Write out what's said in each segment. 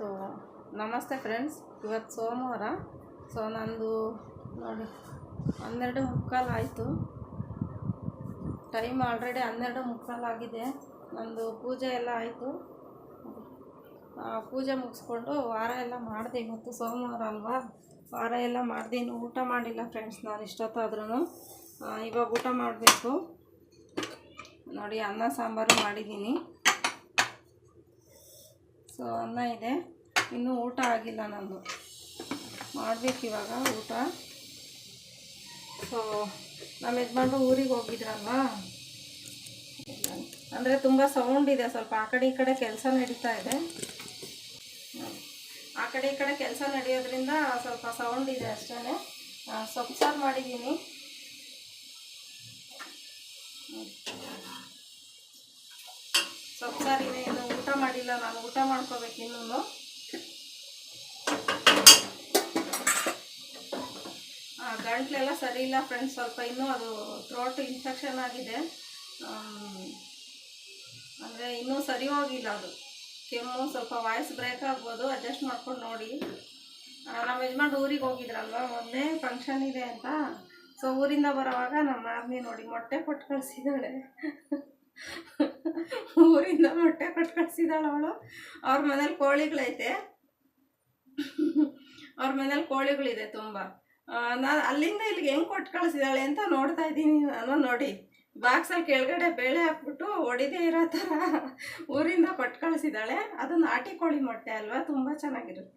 So ನಮಸ್ತೆ friends ಇವತ್ತು ಸೋಮವಾರ. ಸೊ ನಂದು ನೋಡಿ, ಹನ್ನೆರಡು ಮುಕ್ಕಾಲು ಆಯಿತು. ಟೈಮ್ ಆಲ್ರೆಡಿ ಹನ್ನೆರಡು ಮುಕ್ಕಾಲು ಆಗಿದೆ. ನಂದು ಪೂಜೆ ಎಲ್ಲ ಆಯಿತು. ಪೂಜೆ ಮುಗಿಸ್ಕೊಂಡು ವಾರ ಎಲ್ಲ ಮಾಡಿದೆ ಇವತ್ತು ಸೋಮವಾರ ಅಲ್ವಾ? ವಾರ ಎಲ್ಲ ಮಾಡಿದೆ. ಇನ್ನು ಊಟ ಮಾಡಿಲ್ಲ ಫ್ರೆಂಡ್ಸ್ ನಾನು ಇಷ್ಟೊತ್ತಾದ್ರೂ ಇವಾಗ ಊಟ ಮಾಡಬೇಕು. ನೋಡಿ, ಅನ್ನ ಸಾಂಬಾರು ಮಾಡಿದ್ದೀನಿ. ಸೊ, ಅನ್ನ ಇದೆ. ಇನ್ನೂ ಊಟ ಆಗಿಲ್ಲ ನಾನು ಮಾಡಬೇಕು ಇವಾಗ ಊಟ. ಸೊ, ನಮ್ಮ ಯಜಮಾನ್ರು ಊರಿಗೆ ಹೋಗಿದ್ರಲ್ವಾ? ಅಂದರೆ ತುಂಬ ಸೌಂಡ್ ಇದೆ, ಸ್ವಲ್ಪ ಆ ಕಡೆ ಈ ಕಡೆ ಕೆಲಸ ನಡೀತಾ ಇದೆ. ಆ ಕಡೆ ಈ ಕಡೆ ಕೆಲಸ ನಡೆಯೋದ್ರಿಂದ ಸ್ವಲ್ಪ ಸೌಂಡ್ ಇದೆ ಅಷ್ಟೇ ಸೊಪ್ಪು ಸಾರು ಮಾಡಿದ್ದೀನಿ. ಸೊಪ್ಪು ಸಾರಿನೇ ಮಾಡಿಲ್ಲ ನಾನು ಊಟ ಮಾಡ್ಕೋಬೇಕು ಇನ್ನೂ ಗಂಟ್ಲೆಲ್ಲ ಸರಿ ಇಲ್ಲ ಫ್ರೆಂಡ್ಸ್ ಸ್ವಲ್ಪ ಇನ್ನೂ ಅದು ಥ್ರೋಟ್ ಇನ್ಫೆಕ್ಷನ್ ಆಗಿದೆ. ಅಂದರೆ ಇನ್ನೂ ಸರಿ ಹೋಗಿಲ್ಲ ಅದು. ಕೆಮ್ಮು, ಸ್ವಲ್ಪ ವಾಯ್ಸ್ ಬ್ರೇಕ್ ಆಗ್ಬೋದು ಅಡ್ಜಸ್ಟ್ ಮಾಡ್ಕೊಂಡು ನೋಡಿ. ನಮ್ಮ ಯಜಮಾನ್ ಊರಿಗೆ ಹೋಗಿದ್ರಲ್ವ, ಮೊನ್ನೆ ಫಂಕ್ಷನ್ ಇದೆ ಅಂತ. ಸೊ ಊರಿಂದ ಬರೋವಾಗ ನಮ್ಮ ಮಾಮಿ ನೋಡಿ, ಮೊಟ್ಟೆ ಕೊಟ್ಟು ಕಳಿಸಿದ್ದಾಳೆ. ಊರಿಂದ ಮೊಟ್ಟೆ ಕೊಟ್ಟು ಕಳ್ಸಿದಾಳ ಅವಳು. ಅವ್ರ ಮನೇಲಿ ಕೋಳಿಗಳೈತೆ. ಅವ್ರ ಮನೇಲಿ ಕೋಳಿಗಳಿದೆ ತುಂಬ. ನಾನು ಅಲ್ಲಿಂದ ಇಲ್ಲಿಗೆ ಹೆಂಗೆ ಕೊಟ್ಟು ಕಳಿಸಿದಾಳೆ ಅಂತ ನೋಡ್ತಾ ಇದ್ದೀನಿ ನಾನು ನೋಡಿ. ಬಾಕ್ಸಲ್ಲಿ ಕೆಳಗಡೆ ಬೇಳೆ ಹಾಕ್ಬಿಟ್ಟು ಒಡಿದೇ ಇರೋ ಥರ ಊರಿಂದ ಕೊಟ್ಟು ಕಳಿಸಿದಾಳೆ. ಅದು ನಾಟಿ ಕೋಳಿ ಮೊಟ್ಟೆ ಅಲ್ವಾ? ತುಂಬ ಚೆನ್ನಾಗಿರುತ್ತೆ.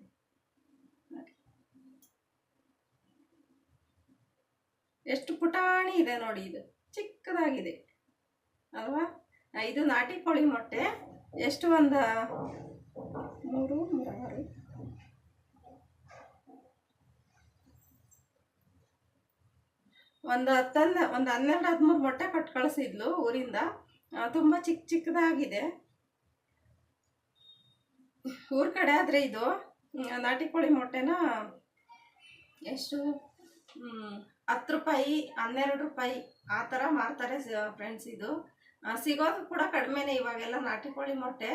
ಎಷ್ಟು ಪುಟಾಣಿ ಇದೆ ನೋಡಿ ಇದು. ಚಿಕ್ಕದಾಗಿದೆ. ಅಲ್ವಾ? ಇದು ನಾಟಿ ಕೋಳಿ ಮೊಟ್ಟೆ. ಎಷ್ಟು ಒಂದು? ಮೂರು ಮೂರಾರು ಒಂದು ಹತ್ತನ್ನ ಒಂದು ಹನ್ನೆರಡು, ಹದಿಮೂರು ಮೊಟ್ಟೆ ಕೊಟ್ಟು ಕಳಿಸಿದ್ಲು ಊರಿಂದ. ತುಂಬ ಚಿಕ್ಕ ಚಿಕ್ಕದಾಗಿದೆ. ಊರ ಕಡೆ ಆದರೆ ಇದು ನಾಟಿ ಕೋಳಿ ಮೊಟ್ಟೆನ ಎಷ್ಟು? ಹತ್ತು ರೂಪಾಯಿ, ಹನ್ನೆರಡು ರೂಪಾಯಿ, ಆ ಥರ ಮಾರ್ತಾರೆ ಫ್ರೆಂಡ್ಸ್ ಇದು. ಸಿಗೋದು ಕೂಡ ಕಡಿಮೆನೇ ಇವಾಗೆಲ್ಲ ನಾಟಿ ಕೋಳಿ ಮೊಟ್ಟೆ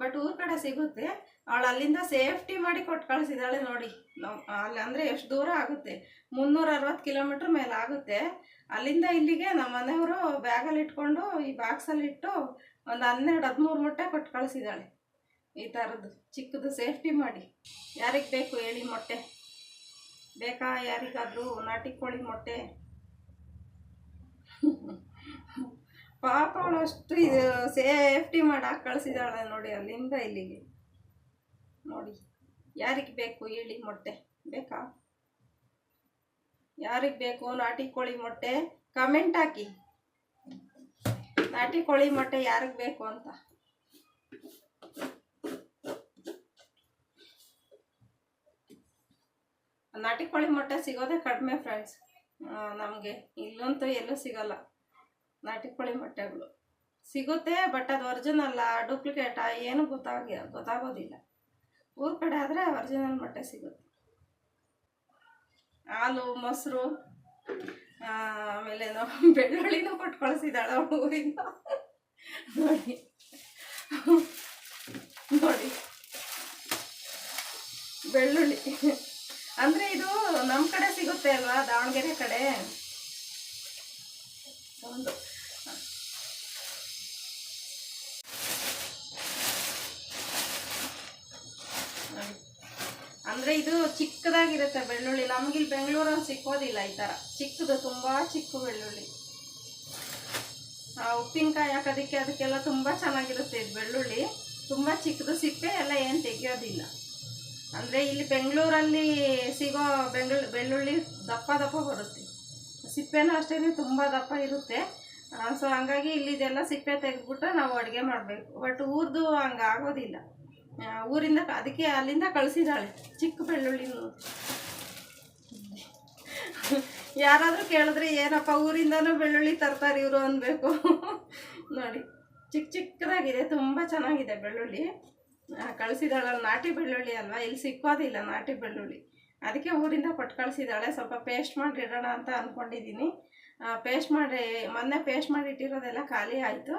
ಬಟ್ ಊರ ಕಡೆ ಸಿಗುತ್ತೆ. ಅವಳು ಅಲ್ಲಿಂದ ಸೇಫ್ಟಿ ಮಾಡಿ ಕೊಟ್ಟು ಕಳಿಸಿದಾಳೆ ನೋಡಿ. ಅಲ್ಲಿ ಅಂದರೆ ಎಷ್ಟು ದೂರ ಆಗುತ್ತೆ? ಮುನ್ನೂರ ಅರವತ್ತು ಕಿಲೋಮೀಟ್ರ್ ಮೇಲೆ ಆಗುತ್ತೆ. ಅಲ್ಲಿಂದ ಇಲ್ಲಿಗೆ ನಮ್ಮ ಮನೆಯವರು ಬ್ಯಾಗಲ್ಲಿ ಇಟ್ಕೊಂಡು ಈ ಬಾಕ್ಸಲ್ಲಿ ಇಟ್ಟು ಒಂದು ಹನ್ನೆರಡು, ಹದಿಮೂರು ಮೊಟ್ಟೆ ಕೊಟ್ಟು ಕಳಿಸಿದಾಳೆ ಈ ಥರದ್ದು ಚಿಕ್ಕದು ಸೇಫ್ಟಿ ಮಾಡಿ. ಯಾರಿಗೆ ಬೇಕು ಹೇಳಿ ಮೊಟ್ಟೆ? ಬೇಕಾ ಯಾರಿಗಾದರೂ ನಾಟಿ ಕೋಳಿ ಮೊಟ್ಟೆ? ಪಾಪ ಅವಳು ಅಷ್ಟು ಇದು ಸೇಫ್ಟಿ ಮಾಡಿ ಹಾಕಿ ಕಳಿಸಿದಾಳೆ ನೋಡಿ ಅಲ್ಲಿಂದ ಇಲ್ಲಿಗೆ. ನೋಡಿ, ಯಾರಿಗೆ ಬೇಕು ಹೇಳಿ ಮೊಟ್ಟೆ? ಬೇಕಾ? ಯಾರಿಗೆ ಬೇಕು ನಾಟಿ ಕೋಳಿ ಮೊಟ್ಟೆ? ಕಮೆಂಟ್ ಹಾಕಿ. ನಾಟಿ ಕೋಳಿ ಮೊಟ್ಟೆ ಯಾರಿಗೆ ಬೇಕು ಅಂತ. ನಾಟಿ ಕೋಳಿ ಮೊಟ್ಟೆ ಸಿಗೋದೇ ಕಡಿಮೆ ಫ್ರೆಂಡ್ಸ್ ನಮಗೆ ಇಲ್ಲಂತೂ ಎಲ್ಲೂ ಸಿಗಲ್ಲ. ನಾಟಿ ಕೋಳಿ ಮೊಟ್ಟೆಗಳು ಸಿಗುತ್ತೆ ಬಟ್ ಅದು ಒರಿಜಿನಲ್ಲ ಡೂಪ್ಲಿಕೇಟಾ ಏನು ಗೊತ್ತಾಗಿ ಗೊತ್ತಾಗೋದಿಲ್ಲ. ಊರ ಕಡೆ ಆದರೆ ಒರಿಜಿನಲ್ ಮೊಟ್ಟೆ ಸಿಗುತ್ತೆ. ಹಾಲು, ಮೊಸರು ಆಮೇಲೆ ಬೆಳ್ಳುಳ್ಳಿನೂ ಕೊಟ್ಟು ಕಳಿಸಿದಾಳ ಊರಿಂದ ನೋಡಿ. ನೋಡಿ. ಬೆಳ್ಳುಳ್ಳಿ. ಅಂದರೆ ಇದು ನಮ್ಮ ಕಡೆ ಸಿಗುತ್ತೆ ಅಲ್ವಾ, ದಾವಣಗೆರೆ ಕಡೆ? ಒಂದು ನೋಡಿ. ಅಂದ್ರೆ ಇದು ಚಿಕ್ಕದಾಗಿರುತ್ತೆ ಬೆಳ್ಳುಳ್ಳಿ. ನಮ್ಗೆ ಇಲ್ಲಿ ಬೆಂಗಳೂರಲ್ಲಿ ಸಿಕ್ಕೋದಿಲ್ಲ ಈ ತರ. ಚಿಕ್ಕದು, ತುಂಬಾ ಚಿಕ್ಕ ಬೆಳ್ಳುಳ್ಳಿ. ಉಪ್ಪಿನಕಾಯಿ ಹಾಕೋದಕ್ಕೆ ಅದಕ್ಕೆಲ್ಲ ತುಂಬಾ ಚೆನ್ನಾಗಿರುತ್ತೆ ಇದು ಬೆಳ್ಳುಳ್ಳಿ. ತುಂಬಾ ಚಿಕ್ಕದು, ಸಿಪ್ಪೆ ಎಲ್ಲ ಏನು ತೆಗಿಯೋದಿಲ್ಲ. ಅಂದ್ರೆ ಇಲ್ಲಿ ಬೆಂಗಳೂರಲ್ಲಿ ಸಿಗೋ ಬೆಂಗಳೂರು ಬೆಳ್ಳುಳ್ಳಿ ದಪ್ಪ ದಪ್ಪ ಬರುತ್ತೆ. ಸಿಪ್ಪೆನೂ ಅಷ್ಟೇ ತುಂಬ ದಪ್ಪ ಇರುತ್ತೆ. ಸೊ ಹಂಗಾಗಿ ಇಲ್ಲಿದೆಲ್ಲ ಸಿಪ್ಪೆ ತೆಗೆದ್ಬಿಟ್ಟು ನಾವು ಅಡುಗೆ ಮಾಡಬೇಕು. ಬಟ್ ಊರ್ದು ಹಂಗೆ ಆಗೋದಿಲ್ಲ. ಊರಿಂದ ಅದಕ್ಕೆ ಅಲ್ಲಿಂದ ಕಳಿಸಿದ್ದಾಳೆ. ಚಿಕ್ಕ ಬೆಳ್ಳುಳ್ಳಿ ಯಾರಾದರೂ ಕೇಳಿದ್ರೆ, ಏನಪ್ಪ, ಊರಿಂದನೂ ಬೆಳ್ಳುಳ್ಳಿ ತರ್ತಾರೆ ಇವರು ಅನ್ಬೇಕು. ನೋಡಿ ಚಿಕ್ಕ ಚಿಕ್ಕದಾಗಿದೆ, ತುಂಬ ಚೆನ್ನಾಗಿದೆ ಬೆಳ್ಳುಳ್ಳಿ. ಕಳಿಸಿದಾಳಲ್ಲ ನಾಟಿ ಬೆಳ್ಳುಳ್ಳಿ ಅಲ್ವಾ? ಇಲ್ಲಿ ಸಿಕ್ಕೋದಿಲ್ಲ ನಾಟಿ ಬೆಳ್ಳುಳ್ಳಿ. ಅದಕ್ಕೆ ಊರಿಂದ ಕೊಟ್ಟು ಕಳಿಸಿದಾಳೆ ಸ್ವಲ್ಪ ಪೇಸ್ಟ್ ಮಾಡಿ ಇಡೋಣ ಅಂತ ಅಂದ್ಕೊಂಡಿದ್ದೀನಿ ಪೇಸ್ಟ್ ಮಾಡಿ, ಮೊನ್ನೆ ಪೇಸ್ಟ್ ಮಾಡಿ ಇಟ್ಟಿರೋದೆಲ್ಲ ಖಾಲಿ ಆಯಿತು.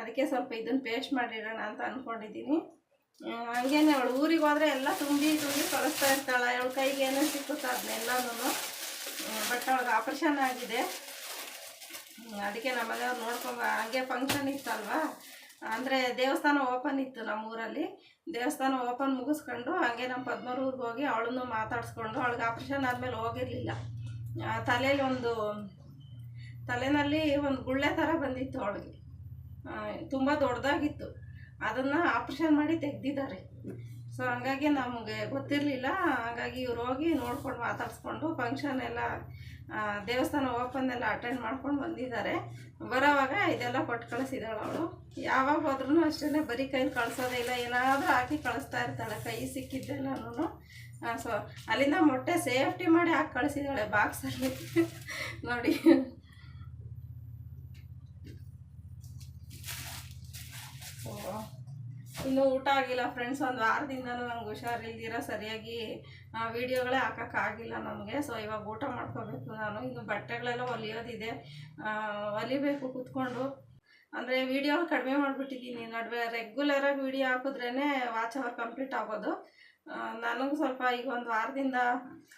ಅದಕ್ಕೆ ಸ್ವಲ್ಪ ಇದನ್ನು ಪೇಸ್ಟ್ ಮಾಡಿ ಇಡೋಣ ಅಂತ ಅಂದ್ಕೊಂಡಿದ್ದೀನಿ ಹಂಗೇನೆ ಅವಳು ಊರಿಗೆ ಹೋದ್ರೆ ಎಲ್ಲ ತುಂಬಿ ತುಂಬಿ ಕಳಿಸ್ತಾ ಇರ್ತಾಳೆ. ಅವಳ ಕೈಗೆ ಏನೋ ಸಿಕ್ಕುತ್ತೆ ಅದನ್ನೆಲ್ಲನೂ ಬಟ್ ಅವಳಿಗೆ ಆಪ್ರೇಷನ್ ಆಗಿದೆ. ಅದಕ್ಕೆ ನಮ್ಮ ಮನೆಯವ್ರು ನೋಡ್ಕೊಂಬ, ಹಂಗೆ ಫಂಕ್ಷನ್ ಇತ್ತಲ್ವಾ? ಅಂದರೆ ದೇವಸ್ಥಾನ ಓಪನ್ ಇತ್ತು ನಮ್ಮ ಊರಲ್ಲಿ ದೇವಸ್ಥಾನ ಓಪನ್ ಮುಗಿಸ್ಕೊಂಡು ಹಂಗೆ ನಮ್ಮ ಪದ್ಮೂರಿಗೆ ಹೋಗಿ ಅವಳನ್ನು ಮಾತಾಡಿಸ್ಕೊಂಡು ಅವಳಿಗೆ ಆಪ್ರೇಷನ್ ಆದಮೇಲೆ ಹೋಗಿರಲಿಲ್ಲ. ತಲೆಯಲ್ಲಿ ಒಂದು, ತಲೆನಲ್ಲಿ ಒಂದು ಗುಳ್ಳೆ ಥರ ಬಂದಿತ್ತು ಅವಳಿಗೆ. ತುಂಬ ದೊಡ್ಡದಾಗಿತ್ತು. ಅದನ್ನು ಆಪ್ರೇಷನ್ ಮಾಡಿ ತೆಗ್ದಿದ್ದಾರೆ. ಸೊ ಹಂಗಾಗಿ ನಮಗೆ ಗೊತ್ತಿರಲಿಲ್ಲ. ಹಾಗಾಗಿ ಇವ್ರು ಹೋಗಿ ನೋಡ್ಕೊಂಡು ಮಾತಾಡಿಸ್ಕೊಂಡು ಫಂಕ್ಷನ್ ಎಲ್ಲ ದೇವಸ್ಥಾನ ಓಪನ್ ಎಲ್ಲ ಅಟೆಂಡ್ ಮಾಡ್ಕೊಂಡು ಬಂದಿದ್ದಾರೆ. ಬರೋವಾಗ ಇದೆಲ್ಲ ಕೊಟ್ಟು ಕಳಿಸಿದಾಳೆ ಅವಳು. ಯಾವಾಗ ಹೋದ್ರೂ ಅಷ್ಟೇ ಬರೀ ಕೈಲಿ ಕಳ್ಸೋದೇ ಇಲ್ಲ. ಏನಾದರೂ ಹಾಕಿ ಕಳಿಸ್ತಾ ಇರ್ತಾಳೆ ಕೈ ಸಿಕ್ಕಿದ್ದೆಲ್ಲನೂ ಸೊ ಅಲ್ಲಿಂದ ಮೊಟ್ಟೆ ಸೇಫ್ಟಿ ಮಾಡಿ ಹಾಕಿ ಕಳಿಸಿದಾಳೆ ಬಾಕ್ಸಲ್ಲಿ ನೋಡಿ. ಇನ್ನೂ ಊಟ ಆಗಿಲ್ಲ ಫ್ರೆಂಡ್ಸ್ ಒಂದು ವಾರದಿಂದನೂ ನಂಗೆ ಹುಷಾರಿಲ್ದಿರ ಸರಿಯಾಗಿ ವೀಡಿಯೋಗಳೇ ಹಾಕೋಕ್ಕಾಗಿಲ್ಲ ನಮಗೆ. ಸೊ ಇವಾಗ ಊಟ ಮಾಡ್ಕೋಬೇಕು ನಾನು. ಇನ್ನು ಬಟ್ಟೆಗಳೆಲ್ಲ ಹೊಲಿಯೋದಿದೆ ಹೊಲಿಬೇಕು ಕೂತ್ಕೊಂಡು. ಅಂದರೆ ವೀಡಿಯೋ ಕಡಿಮೆ ಮಾಡಿಬಿಟ್ಟಿದ್ದೀನಿ ನಡುವೆ ರೆಗ್ಯುಲರಾಗಿ ವೀಡಿಯೋ ಹಾಕಿದ್ರೇ ವಾಚ್ ಅವರ್ ಕಂಪ್ಲೀಟ್ ಆಗೋದು. ನನಗೂ ಸ್ವಲ್ಪ ಈಗ ಒಂದು ವಾರದಿಂದ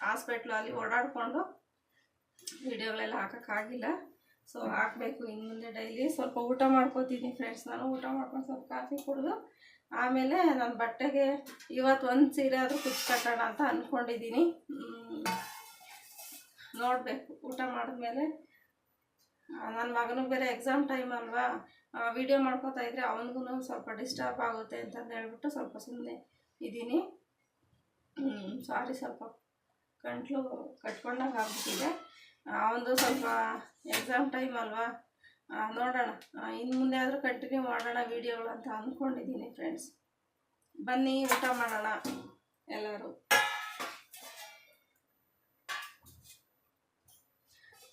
ಹಾಸ್ಪಿಟ್ಲಲ್ಲಿ ಓಡಾಡಿಕೊಂಡು ವೀಡಿಯೋಗಳೆಲ್ಲ ಹಾಕೋಕ್ಕಾಗಿಲ್ಲ ಸೊ ಹಾಕಬೇಕು. ಇನ್ನು ಮುಂದೆ ಡೈಲಿ ಸ್ವಲ್ಪ ಊಟ ಮಾಡ್ಕೋತೀನಿ ಫ್ರೆಂಡ್ಸ್ ನಾನು ಊಟ ಮಾಡ್ಕೊಂಡು ಸ್ವಲ್ಪ ಕಾಫಿ ಕುಡಿದು ಆಮೇಲೆ ನನ್ನ ಬಟ್ಟೆಗೆ ಇವತ್ತು ಒಂದು ಸೀರೆ ಆದರೂ ಕುಚ್ಕಟ್ಟೋಣ ಅಂತ ಅಂದ್ಕೊಂಡಿದ್ದೀನಿ ನೋಡಬೇಕು. ಊಟ ಮಾಡಿದ್ಮೇಲೆ ನನ್ನ ಮಗನಿಗೆ ಬೇರೆ ಎಕ್ಸಾಮ್ ಟೈಮ್ ಅಲ್ವಾ ವಿಡಿಯೋ ಮಾಡ್ಕೋತಾ ಇದ್ರೆ ಅವನಿಗೂ ಸ್ವಲ್ಪ ಡಿಸ್ಟರ್ಬ್ ಆಗುತ್ತೆ ಅಂತಂದು ಹೇಳ್ಬಿಟ್ಟು ಸ್ವಲ್ಪ ಸುಮ್ಮನೆ ಇದ್ದೀನಿ ಸಾರಿ ಸ್ವಲ್ಪ ಗಂಟ್ಲು ಕಟ್ಕೊಂಡಂಗೆ ಆಗ್ಬಿಟ್ಟಿದೆ. ಅವನದು ಸ್ವಲ್ಪ ಎಕ್ಸಾಮ್ ಟೈಮ್ ಅಲ್ವಾ? ನೋಡೋಣ. ಇನ್ನು ಮುಂದೆ ಆದರೂ ಕಂಟಿನ್ಯೂ ಮಾಡೋಣ ವೀಡಿಯೋಗಳು ಅಂತ ಅಂದ್ಕೊಂಡಿದ್ದೀನಿ ಫ್ರೆಂಡ್ಸ್ ಬನ್ನಿ, ಊಟ ಮಾಡೋಣ, ಎಲ್ಲರೂ.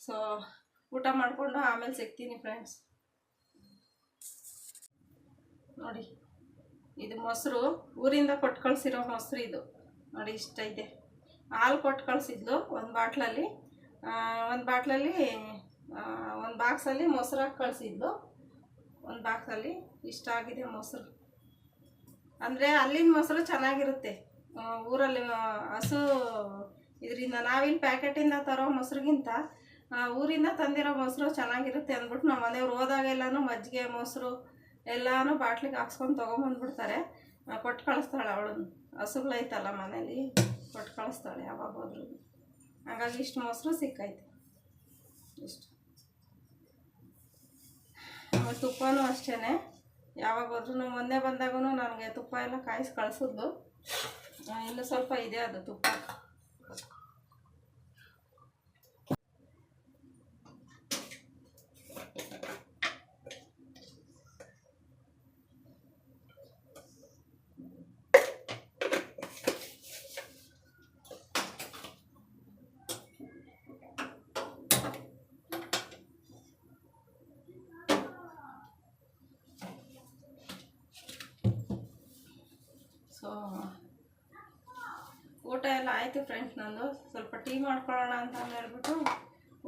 ಸೊ ಊಟ ಮಾಡಿಕೊಂಡು ಆಮೇಲೆ ಸಿಗ್ತೀನಿ ಫ್ರೆಂಡ್ಸ್ ನೋಡಿ, ಇದು ಮೊಸರು. ಊರಿಂದ ಕೊಟ್ಟು ಮೊಸರು ಇದು. ನೋಡಿ, ಇಷ್ಟ ಇದೆ. ಹಾಲು ಕೊಟ್ಟು ಕಳಿಸಿದ್ಲು ಒಂದು ಬಾಟ್ಲಲ್ಲಿ. ಒಂದು ಬಾಟ್ಲಲ್ಲಿ ಒಂದು ಬಾಕ್ಸಲ್ಲಿ ಮೊಸರು ಹಾಕಿ ಕಳಿಸಿದ್ಲು ಒಂದು ಬಾಕ್ಸಲ್ಲಿ ಇಷ್ಟ ಆಗಿದೆ ಮೊಸರು. ಅಂದರೆ ಅಲ್ಲಿನ ಮೊಸರು ಚೆನ್ನಾಗಿರುತ್ತೆ. ಊರಲ್ಲಿ ಹಸು ಇದರಿಂದ ನಾವಿಲ್ಲಿ ಪ್ಯಾಕೆಟಿಂದ ತರೋ ಮೊಸರಿಗಿಂತ ಊರಿಂದ ತಂದಿರೋ ಮೊಸರು ಚೆನ್ನಾಗಿರುತ್ತೆ ಅಂದ್ಬಿಟ್ಟು ನಮ್ಮ ಮನೆಯವ್ರು ಹೋದಾಗೆಲ್ಲನೂ ಮಜ್ಜಿಗೆ ಮೊಸರು ಎಲ್ಲನೂ ಬಾಟ್ಲಿಗೆ ಹಾಕ್ಸ್ಕೊಂಡು ತೊಗೊಂಬಂದ್ಬಿಡ್ತಾರೆ. ಕೊಟ್ಟು ಕಳಿಸ್ತಾಳೆ ಅವಳು ಹಸುಗಳೈತಲ್ಲ ಮನೇಲಿ ಕೊಟ್ಟು ಕಳಿಸ್ತಾಳೆ ಯಾವಾಗ ಹೋದ್ರು ಹಾಗಾಗಿ ಇಷ್ಟು ಮೊಸರು ಸಿಕ್ಕೈತೆ ಇಷ್ಟು. ಆಮೇಲೆ ತುಪ್ಪನೂ ಅಷ್ಟೇ ಯಾವಾಗ ಹೋದ್ರೂ ಮೊನ್ನೆ ಬಂದಾಗೂ ನನಗೆ ತುಪ್ಪ ಎಲ್ಲ ಕಾಯಿಸಿ ಕಳಿಸಿದ್ದು. ಇನ್ನು ಸ್ವಲ್ಪ ಇದೆ ಅದು ತುಪ್ಪ ಸೊ ಊಟ ಎಲ್ಲ ಆಯಿತು ಫ್ರೆಂಡ್ಸ್ ನಂದು. ಸ್ವಲ್ಪ ಟೀ ಮಾಡ್ಕೊಳ್ಳೋಣ ಅಂತ ಹೇಳ್ಬಿಟ್ಟು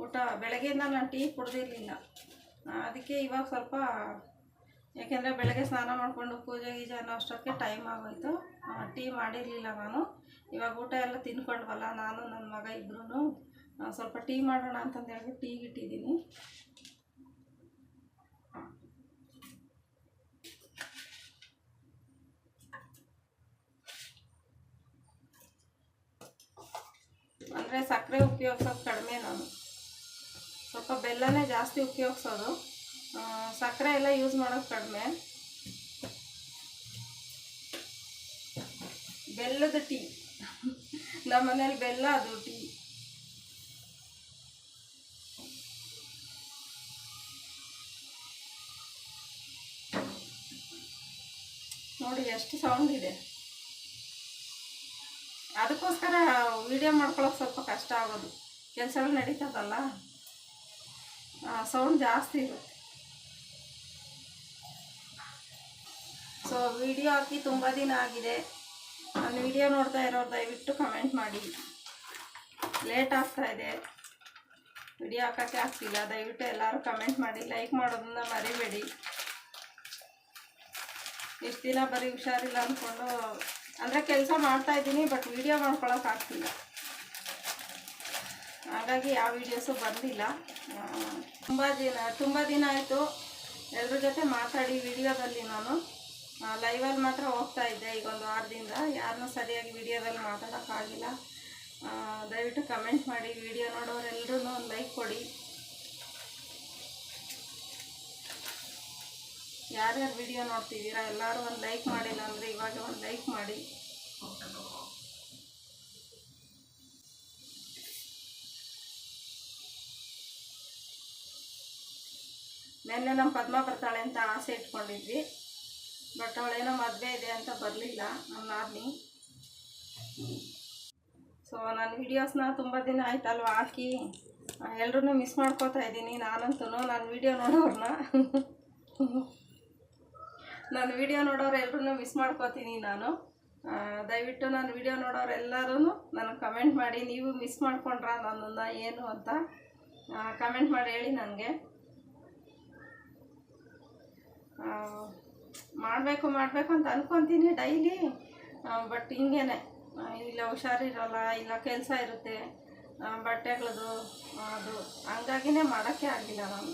ಊಟ, ಬೆಳಗ್ಗೆಯಿಂದ ನಾನು ಟೀ ಕುಡ್ದಿರಲಿಲ್ಲ. ಅದಕ್ಕೆ ಇವಾಗ ಸ್ವಲ್ಪ, ಯಾಕೆಂದರೆ ಬೆಳಗ್ಗೆ ಸ್ನಾನ ಮಾಡಿಕೊಂಡು ಪೂಜೆ ಗೀಜೆ ಅನ್ನೋ ಅಷ್ಟೊಕ್ಕೆ ಟೈಮ್ ಆಗೋಯ್ತು. ಟೀ ಮಾಡಿರಲಿಲ್ಲ ನಾನು. ಇವಾಗ ಊಟ ಎಲ್ಲ ತಿನ್ಕೊಂಡ್ವಲ್ಲ, ನಾನು ನನ್ನ ಮಗ ಇಬ್ಬರೂ ಸ್ವಲ್ಪ ಟೀ ಮಾಡೋಣ ಅಂತಂದು ಹೇಳ್ಬಿಟ್ಟು ಟೀಗೆ ಇಟ್ಟಿದ್ದೀನಿ ಅಂದರೆ ಸಕ್ಕರೆ ಉಪಯೋಗಿಸೋದು ಕಡಿಮೆ ನಾನು. ಸ್ವಲ್ಪ ಬೆಲ್ಲನೇ ಜಾಸ್ತಿ ಉಪಯೋಗಿಸೋದು. ಸಕ್ಕರೆ ಎಲ್ಲ ಯೂಸ್ ಮಾಡೋದು ಕಡಿಮೆ. ಬೆಲ್ಲದ ಟೀ. ನಮ್ಮ ಮನೇಲಿ ಬೆಲ್ಲ ಅದು ಟೀ. ನೋಡಿ ಎಷ್ಟು ಸೌಂಡ್ ಇದೆ. ಅದಕ್ಕೋಸ್ಕರ ವಿಡಿಯೋ ಮಾಡ್ಕೊಳಕ್ಕೆ ಸ್ವಲ್ಪ ಕಷ್ಟ ಆಗೋದು. ಕೆಲಸಗಳು ನಡೀತದಲ್ಲ? ಸೌಂಡ್ ಜಾಸ್ತಿ ಇರುತ್ತೆ. ಸೊ ವಿಡಿಯೋ ಹಾಕಿ ತುಂಬ ದಿನ ಆಗಿದೆ. ನಾನು ವಿಡಿಯೋ ನೋಡ್ತಾ ಇರೋರು ದಯವಿಟ್ಟು ಕಮೆಂಟ್ ಮಾಡಿ. ಲೇಟ್ ಆಗ್ತಾ ಇದೆ. ವಿಡಿಯೋ ಹಾಕೋಕ್ಕೆ ಆಗ್ತಿಲ್ಲ. ದಯವಿಟ್ಟು ಎಲ್ಲರೂ ಕಮೆಂಟ್ ಮಾಡಿ. ಲೈಕ್ ಮಾಡೋದನ್ನ ಮರಿಬೇಡಿ. ಇಷ್ಟು ದಿನ ಬರೀ ಹುಷಾರಿಲ್ಲ ಅಂದ್ಕೊಂಡು ಅಂದರೆ ಕೆಲಸ ಮಾಡ್ತಾ ಇದ್ದೀನಿ ಬಟ್ ವಿಡಿಯೋ ಮಾಡ್ಕೊಳಕ್ಕೆ ಆಗ್ತಿಲ್ಲ. ಹಾಗಾಗಿ ಯಾವ ವೀಡಿಯೋಸು ಬಂದಿಲ್ಲ. ತುಂಬ ದಿನ ತುಂಬ ದಿನ ಆಯಿತು. ಎಲ್ಲರ ಜೊತೆ ಮಾತಾಡಿ ವಿಡಿಯೋದಲ್ಲಿ ನಾನು. ಲೈವಲ್ಲಿ ಮಾತ್ರ ಹೋಗ್ತಾ ಇದ್ದೆ ಈಗ ಒಂದು ವಾರದಿಂದ ಯಾರನ್ನೂ ಸರಿಯಾಗಿ ವಿಡಿಯೋದಲ್ಲಿ ಮಾತಾಡೋಕ್ಕಾಗಿಲ್ಲ ದಯವಿಟ್ಟು ಕಮೆಂಟ್ ಮಾಡಿ ವಿಡಿಯೋ ನೋಡೋರೆಲ್ಲರೂ ಒಂದು ಲೈಕ್ ಕೊಡಿ. ಯಾರ್ಯಾರು ವಿಡಿಯೋ ನೋಡ್ತಿದ್ದೀರಾ, ಎಲ್ಲರೂ ಒಂದು ಲೈಕ್ ಮಾಡಿಲ್ಲ ಅಂದರೆ ಇವಾಗ ಒಂದು ಲೈಕ್ ಮಾಡಿ. ನಿನ್ನೆ ನಮ್ಮ ಪದ್ಮ ಬರ್ತಾಳೆ ಅಂತ ಆಸೆ ಇಟ್ಕೊಂಡಿದ್ವಿ. ಬಟ್ ಅವಳೇನೋ ಮದುವೆ ಇದೆ ಅಂತ ಬರಲಿಲ್ಲ ನಮ್ಮ ನಾದಿನಿ ಸೊ ನನ್ನ ವೀಡಿಯೋಸ್ನ ತುಂಬ ದಿನ ಆಯ್ತಲ್ವ ಹಾಕಿ? ಎಲ್ಲರೂ ಮಿಸ್ ಮಾಡ್ಕೋತಾ ಇದ್ದೀನಿ ನಾನಂತೂ ನನ್ನ ವೀಡಿಯೋ ನೋಡೋರನ್ನ ನಾನು ವಿಡಿಯೋ ನೋಡೋರು ಎಲ್ಲರೂ ಮಿಸ್ ಮಾಡ್ಕೋತೀನಿ ನಾನು. ದಯವಿಟ್ಟು ನಾನು ವಿಡಿಯೋ ನೋಡೋರೆಲ್ಲರೂ ನನಗೆ ಕಮೆಂಟ್ ಮಾಡಿ, ನೀವು ಮಿಸ್ ಮಾಡ್ಕೊಂಡ್ರ ನನ್ನನ್ನು ಏನು ಅಂತ ಕಮೆಂಟ್ ಮಾಡಿ ಹೇಳಿ ನನಗೆ. ಮಾಡಬೇಕು ಮಾಡಬೇಕು ಅಂತ ಅನ್ಕೊತೀನಿ ಡೈಲಿ ಬಟ್ ಹಿಂಗೇನೆ. ಇಲ್ಲ ಹುಷಾರಿರಲ್ಲ, ಇಲ್ಲ ಕೆಲಸ ಇರುತ್ತೆ ಬಟ್ಟೆಗಳದು ಅದು, ಹಂಗಾಗಿನೇ ಮಾಡೋಕ್ಕೆ ಆಗಿಲ್ಲ ನಾನು.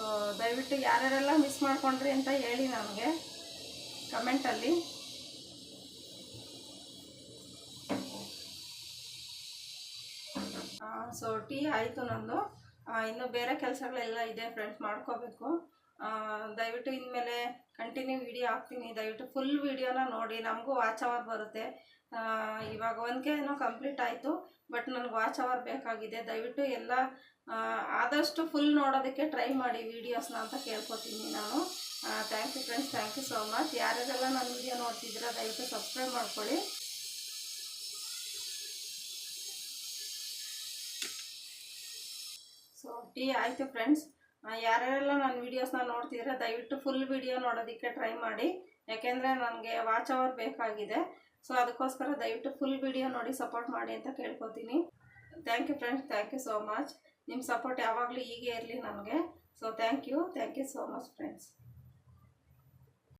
ಸೊ ದಯವಿಟ್ಟು ಯಾರ್ಯಾರೆಲ್ಲ ಮಿಸ್ ಮಾಡ್ಕೊಂಡ್ರಿ ಅಂತ ಹೇಳಿ ನನಗೆ ಕಮೆಂಟಲ್ಲಿ ಸೊ ಟೀ ಆಯಿತು ನಂದು. ಇನ್ನು ಬೇರೆ ಕೆಲಸಗಳೆಲ್ಲ ಇದೆ ಫ್ರೆಂಡ್ಸ್ ಮಾಡ್ಕೋಬೇಕು. ದಯವಿಟ್ಟು ಇನ್ಮೇಲೆ ಕಂಟಿನ್ಯೂ ವಿಡಿಯೋ ಹಾಕ್ತೀನಿ. ದಯವಿಟ್ಟು ಫುಲ್ ವಿಡಿಯೋನ ನೋಡಿ. ನಮಗೂ ವಾಚ್ ಅವರ್ ಬರುತ್ತೆ. ಇವಾಗ ಒಂದು ಏನೋ ಕಂಪ್ಲೀಟ್ ಆಯಿತು ಬಟ್ ನನಗೆ ವಾಚ್ ಅವರ್ ಬೇಕಾಗಿದೆ. ದಯವಿಟ್ಟು ಎಲ್ಲ ಆದಷ್ಟು ಫುಲ್ ನೋಡೋದಕ್ಕೆ ಟ್ರೈ ಮಾಡಿ ವೀಡಿಯೋಸ್ನ ಅಂತ ಕೇಳ್ಕೊತೀನಿ ನಾನು. Thank you friends thank you so much ಯಾರ್ಯಾರೆಲ್ಲ ನನ್ನ ವಿಡಿಯೋ ನೋಡ್ತಿದ್ದೀರಾ, ದಯವಿಟ್ಟು ಸಬ್ಸ್ಕ್ರೈಬ್ ಮಾಡ್ಕೊಳ್ಳಿ. ಸೊ ಟೀ ಆಯಿತು ಫ್ರೆಂಡ್ಸ್ ಯಾರ್ಯಾರೆಲ್ಲ ನನ್ನ ವೀಡಿಯೋಸ್ನ ನೋಡ್ತಿದ್ರೆ ದಯವಿಟ್ಟು ಫುಲ್ ವಿಡಿಯೋ ನೋಡೋದಕ್ಕೆ ಟ್ರೈ ಮಾಡಿ. ಯಾಕೆಂದರೆ ನನಗೆ ವಾಚ್ ಅವರ್ ಬೇಕಾಗಿದೆ. ಸೊ ಅದಕ್ಕೋಸ್ಕರ ದಯವಿಟ್ಟು ಫುಲ್ ವಿಡಿಯೋ ನೋಡಿ ಸಪೋರ್ಟ್ ಮಾಡಿ ಅಂತ ಕೇಳ್ಕೊತೀನಿ. Thank you friends thank you so much ನಿಮ್ಮ ಸಪೋರ್ಟ್ ಯಾವಾಗಲೂ ಹೀಗೆ ಇರಲಿ ನಮಗೆ. So thank you thank you so much friends